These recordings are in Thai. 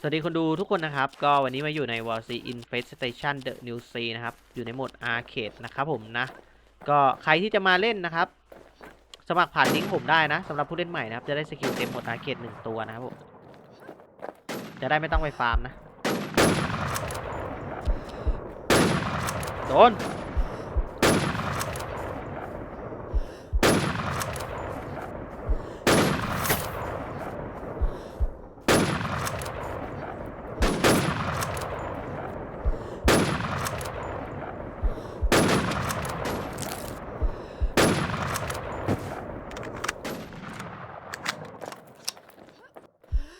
สวัสดีคนดูทุกคนนะครับ ก็วันนี้มาอยู่ใน w a r c Infestation The New C นะครับ อยู่ในโหมด Arcade นะครับผมนะ ก็ใครที่จะมาเล่นนะครับ สมัครผ่านลิงก์ผมได้นะสำหรับผู้เล่นใหม่นะครับ จะได้สกิลเต็มโหมด Arcade หนึ่งตัวนะครับผม จะได้ไม่ต้องไปฟาร์มนะ โดน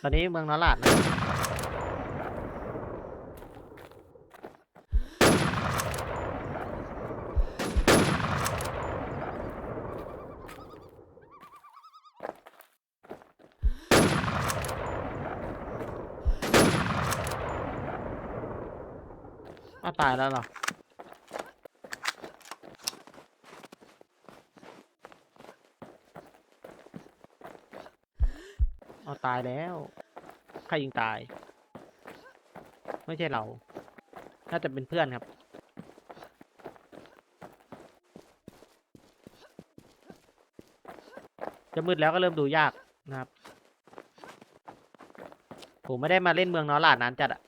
อนนี้เมืองนอลาดนะอ้าตายแล้วเหรอ เอา ตายแล้ว ใครยิงตาย ไม่ใช่เรา น่าจะเป็นเพื่อนครับ จะมืดแล้วก็เริ่มดูยากนะครับ ผมไม่ได้มาเล่นเมืองนอลาดนานจัดอะ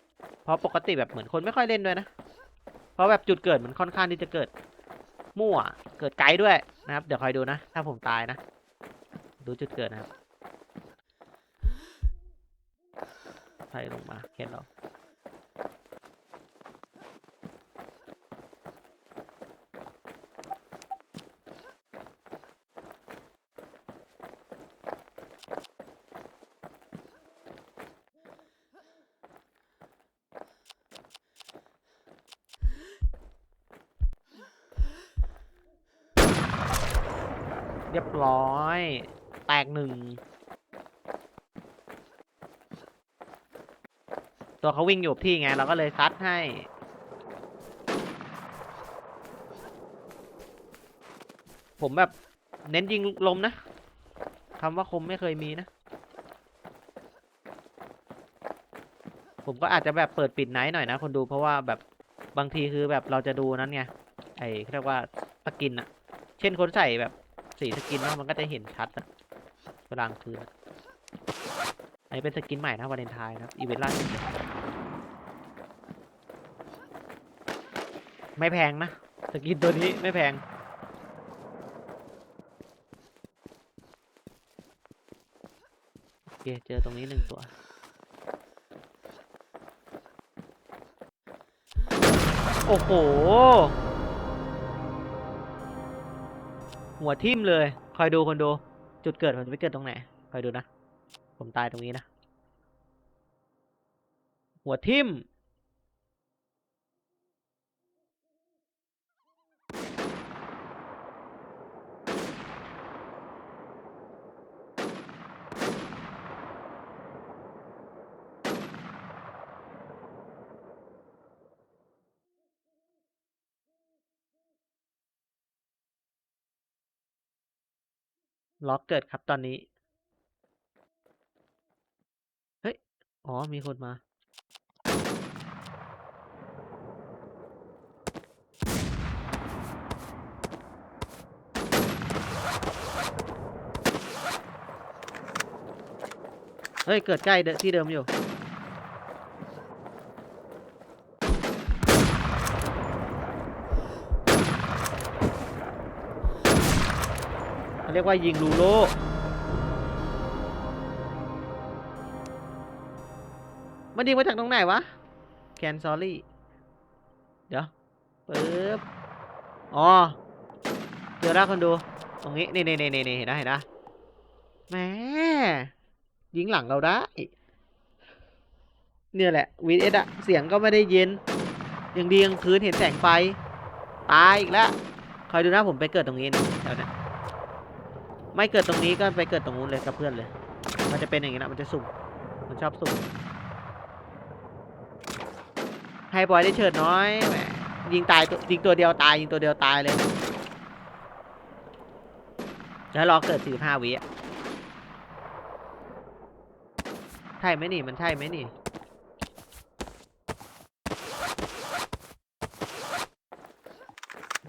เพราะปกติแบบเหมือนคนไม่ค่อยเล่นด้วยนะ เพราะแบบจุดเกิดมันค่อนข้างที่จะเกิด มั่ว เกิดไกลด้วยนะครับ เดี๋ยวคอยดูนะ ถ้าผมตายนะ ดูจุดเกิดนะครับ ใส่ลงมาเขียนเราเรียบร้อย แตกหนึ่ง ตัวเขาวิ่งอยู่ที่ไง เราก็เลยซัดให้ ผมแบบเน้นยิงลมนะคำว่าคมไม่เคยมีนะ ผมก็อาจจะแบบเปิดปิดไนท์หน่อยนะคนดูเพราะว่าแบบบางทีคือแบบเราจะดูนั้นไงไอ้เรียกว่าสกินอะเช่นคนใส่แบบสีสกินเนาะมันก็จะเห็นชัดอะเวลากลางคืน อันนี้เป็นสกินใหม่นะวาเลนไทน์นะครับอีเวนต์ล่าสุดไม่แพงนะสกินตัวนี้ไม่แพงโอเคเจอตรงนี้หนึ่งตัวโอ้โห หัวทิ่มเลย คอยดูคนดู จุดเกิดผมจะไปเกิดตรงไหน คอยดูนะ ผมตายตรงนี้นะ หัวทิ่มล็อกเกิดครับตอนนี้ เฮ้ย อ๋อ มีคนมา เฮ้ย เกิดใกล้เดที่เดิมอยู่เขาเรียกว่ายิงลูโล มันยิงมาจากตรงไหนวะแคนซอรี่เดี๋ยวปึ๊บอ๋อเจอแล้วคนดู ตรงนี้นี่นี่นี่นี่เห็นนะเห็นนะแหมยิงหลังเราได้ เนี่ยแหละวีเอสอะเสียงก็ไม่ได้เย็นยังดีกลางคืนเห็นแสงไฟ ตายอีกแล้วคอยดูนะผมไปเกิดตรงนี้นะแถวนี้ไม่เกิดตรงนี้ก็ไปเกิดตรงนู้นเลยกับเพื่อนเลย มันจะเป็นอย่างนี้นะมันจะสุ่มมันชอบสุ่ม ให้บอยได้เฉิดน้อยแหมยิงตายตัวยิงตัวเดียวตายยิงตัวเดียวตายเลยแล้วรอเกิดสี่ห้าวิใช่ไหมนี่มันใช่ไหมนี่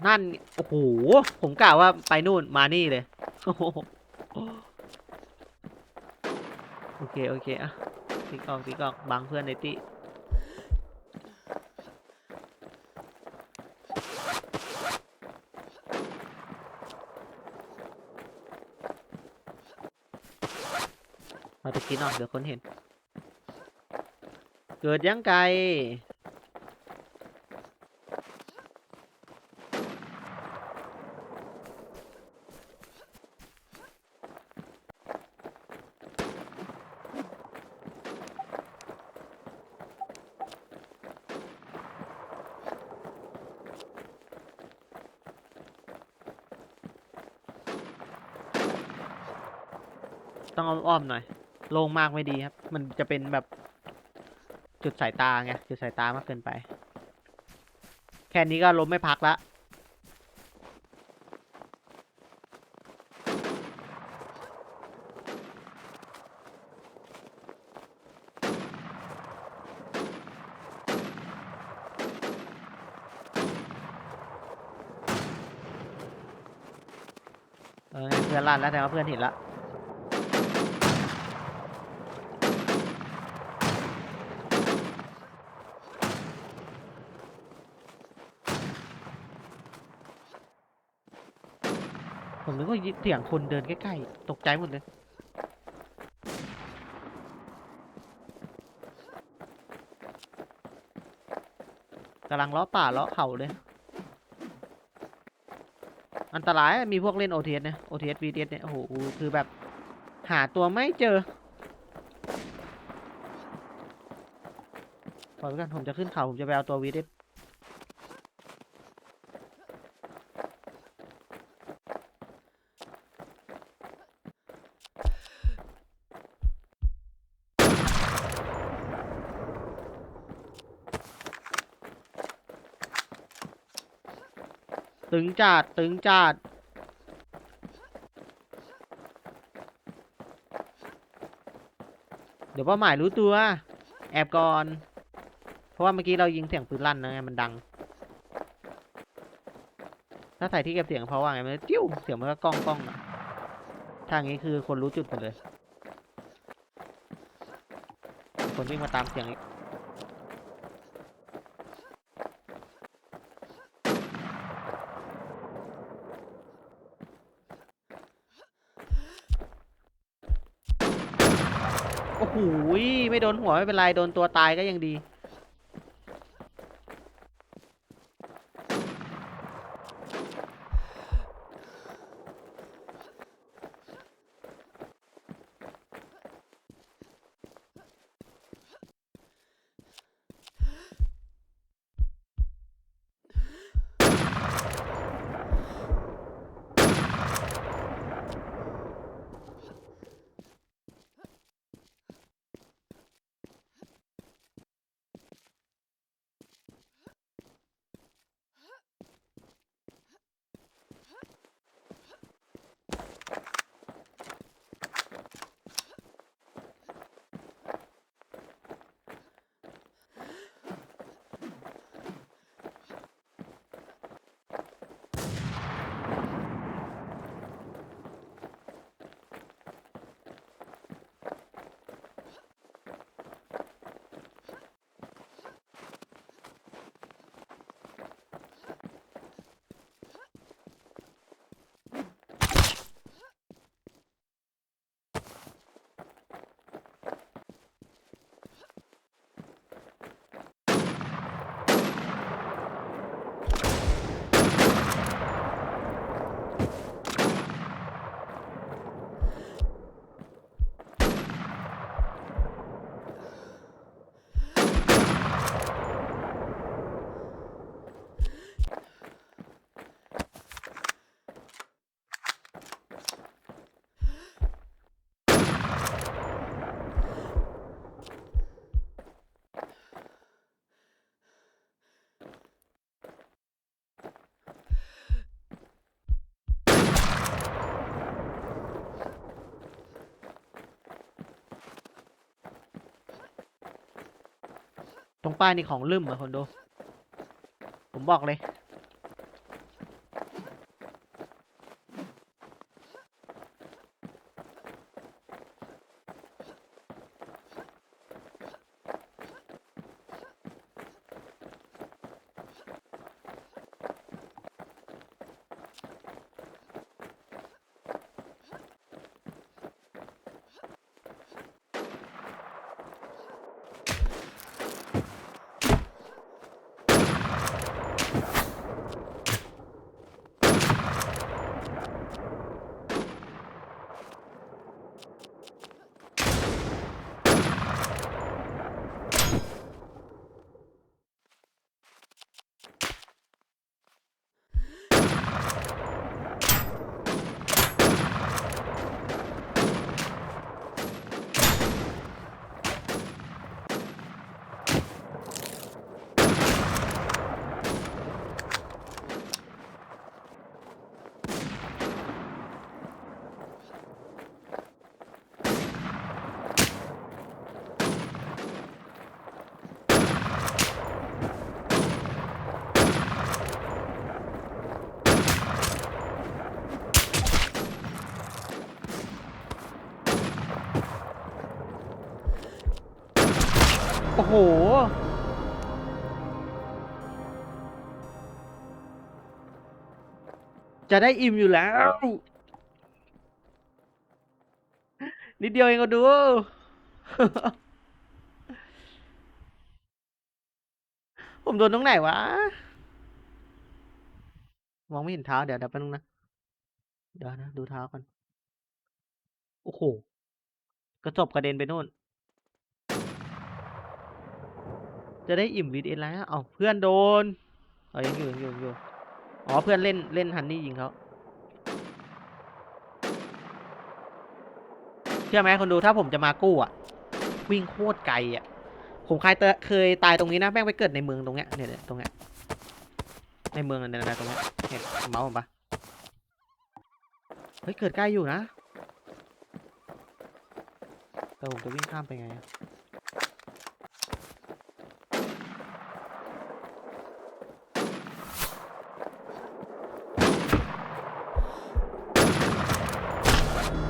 นั่น โอ้โห ผมกล่าวว่าไปนู่นมานี่เลย โอเค โอเค อะติ๊กออกติ๊กออกบังเพื่อนในตี้ มาตะกี้นอกเดี๋ยวคนเห็น เกิดยังไกลต้องอ้อมๆหน่อย โล่งมากไม่ดีครับ มันจะเป็นแบบจุดสายตาไงจุดสายตามากเกินไป แค่นี้ก็ล้มไม่พักละเออเพื่อนลั่นแล้วแต่ว่าเพื่อนเห็นละ ผมนึกว่าเสียงคนเดินใกล้ๆ ตกใจหมดเลย กำลังเลาะป่าเลาะเขาเลย อันตรายมีพวกเล่น OTS เนี่ย OTS VTS เทสเนี่ย โอ้โห คือแบบ หาตัวไม่เจอปล่อยไว้กันผมจะขึ้นเขา ผมจะไปเอาตัว VTS ตึ งจัดตึงจัดเดี๋ยวเป้าหมายรู้ตัว แอบก่อน เพราะว่าเมื่อกี้เรายิงเสียงปืนลั่นนะไงมันดัง ถ้าใส่ที่เก็บเสียงเพราะว่าไงมันจะจิ้วเสียงมันก็ก้องก้องอะถ้าอย่างนี้คือคนรู้จุดหมดเลย คนวิ่งมาตามเสียงอีก โอ้โหย ไม่โดนหัวไม่เป็นไร โดนตัวตายก็ยังดี รงป้ายนี่ของลืมอนคนดู ผมบอกเลย อ้โห จะได้อิ่มอยู่แล้ว นิดเดียวเองก็ดู ผมโดนตรงไหนวะ มองไม่เห็นเท้า เดี๋ยวเดี๋ยวแป๊บนึงนะ เดี๋ยวนะ ดูเท้าก่อน โอ้โห กระจบกระเด็นไปนู่น จะได้อิ่มวีดเอ็นแล้ว เอาเพื่อนโดนเอายังอยู่ยังอยู่อยู่อ๋อเพื่อนเล่นเล่นฮันนี่ยิงเขาเชื่อไหมคนดูถ้าผมจะมากู้อะ วิ่งโคตรไกลอะ ผมเคยเตเคยตายตรงนี้นะแม่งไปเกิดในเมืองตรงเนี้ยเนี่ยตรงเนี้ยในเมืองเนี่ยนะตรงเนี้ยเห็นเมาส์ผมปะเฮ้ยเกิดใกล้อยู่นะแต่ผมจะวิ่งข้ามไปไงอะ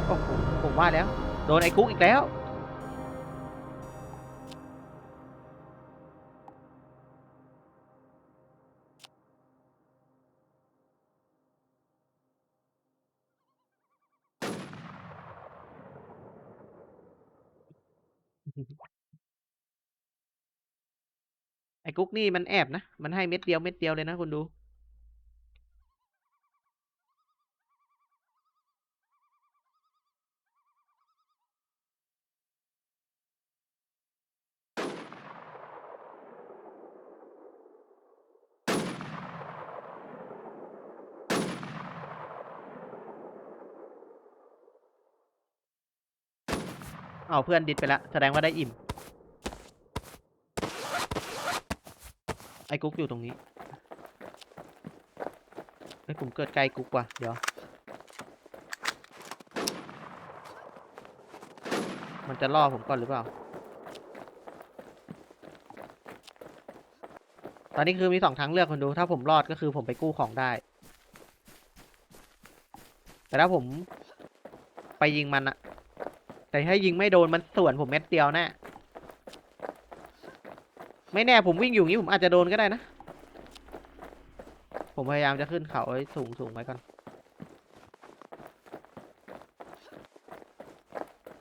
โอ้โหผม ว่าแล้ว โดนไอ้กุ๊กอีกแล้ว ไอ้กุ๊กนี่มันแอบนะ มันให้เม็ดเดียวเม็ดเดียวเลยนะคุณดู เอาเพื่อนดิดไปแล้วแสดงว่าได้อิ่ม ไอ้กุ๊กอยู่ตรงนี้ไอ้ยผมเกิดไกลกุ๊กว่ะเดี๋ยว มันจะล่อผมก่อนหรือเปล่า ตอนนี้คือมีสองทางเลือกคนดู ถ้าผมรอดก็คือผมไปกู้ของได้ แต่ถ้าผมไปยิงมันอะ แต่ถ้ายิงไม่โดนมันส่วนผมเม็ดเดียวแน่ไม่แน่ผมวิ่งอยู่งนี้ผมอาจจะโดนก็ได้นะ ผมพยายามจะขึ้นเขาสูงสูงไว้ก่อน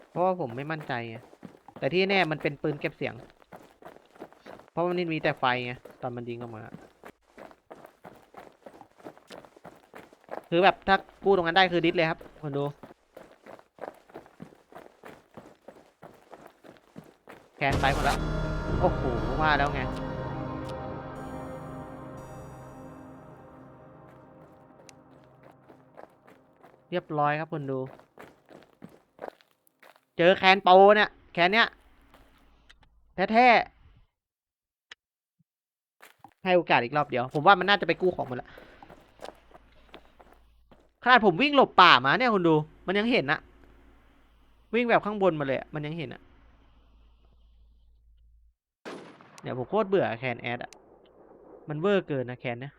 เพราะว่าผมไม่มั่นใจไง แต่ที่แน่มันเป็นปืนเก็บเสียง เพราะมันมีแต่ไฟไงตอนมันยิงออกมา คือแบบถ้ากู้ตรงนั้นได้คือดิสเลยครับคนดู แคนไปหมดแล้ว โอ้โห ว่าแล้วไง เรียบร้อยครับคนดู เจอแคนโปเนี่ย แคนเนี้ย แท้ๆ ให้โอกาสอีกรอบเดียว ผมว่ามันน่าจะไปกู้ของหมดล้วขนาดผมวิ่งหลบป่ามาเนี่ยคุณดู มันยังเห็นอะวิ่งแบบข้างบนมาเลย มันยังเห็นอะ เนี่ยผมโคตรเบื่อแคนแอดอะมันเวอร์เกินนะแคนเนี่ย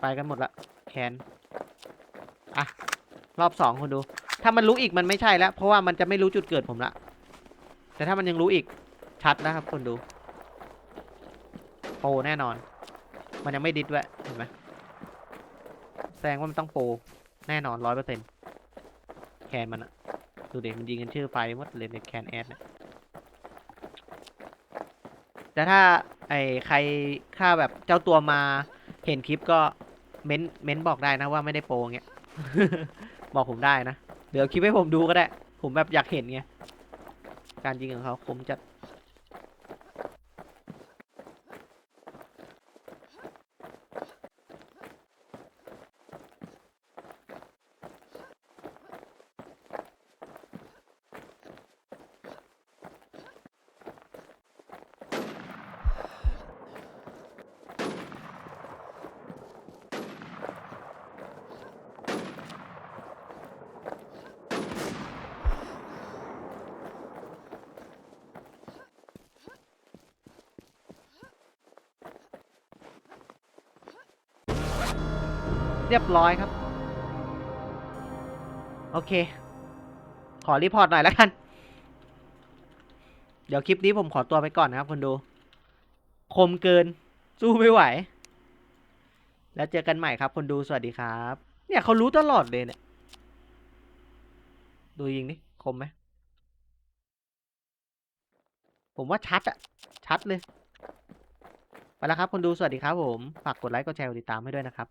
ไปกันหมดละแคนอะ รอบสองคุณดู ถ้ามันรู้อีกมันไม่ใช่แล้ว เพราะว่ามันจะไม่รู้จุดเกิดผมละ แต่ถ้ามันยังรู้อีกชัดนะครับคุณดูโปแน่นอน มันยังไม่ดิดด้วยเห็นไหมแสดงว่ามันต้องโปแน่นอนร้อยเปอร์เซ็นต์แคนมันอะดูเด็กมันยิงกันชื่อไฟมดเลยในแคนแอดเนี่ยแต่ถ้าไอ้ใครค่าแบบเจ้าตัวมาเห็นคลิปก็เม้นเม้นบอกได้นะว่าไม่ได้โปรเงี้ย บอกผมได้นะ เดี๋ยวคลิปให้ผมดูก็ได้ ผมแบบอยากเห็นไง การยิงของเขาคมจัด เรียบร้อยครับ โอเค ขอรีพอร์ตหน่อยแล้วกัน เดี๋ยวคลิปนี้ผมขอตัวไปก่อนนะครับคนดู คมเกิน สู้ไม่ไหว แล้วเจอกันใหม่ครับคนดูสวัสดีครับ เนี่ยเขารู้ตลอดเลยเนี่ย ดูยิงนี่คมไหมผมว่าชัดอะชัดเลย ไปแล้วครับคนดูสวัสดีครับผม ฝากกดไลค์กดแชร์กดติดตามให้ด้วยนะครับ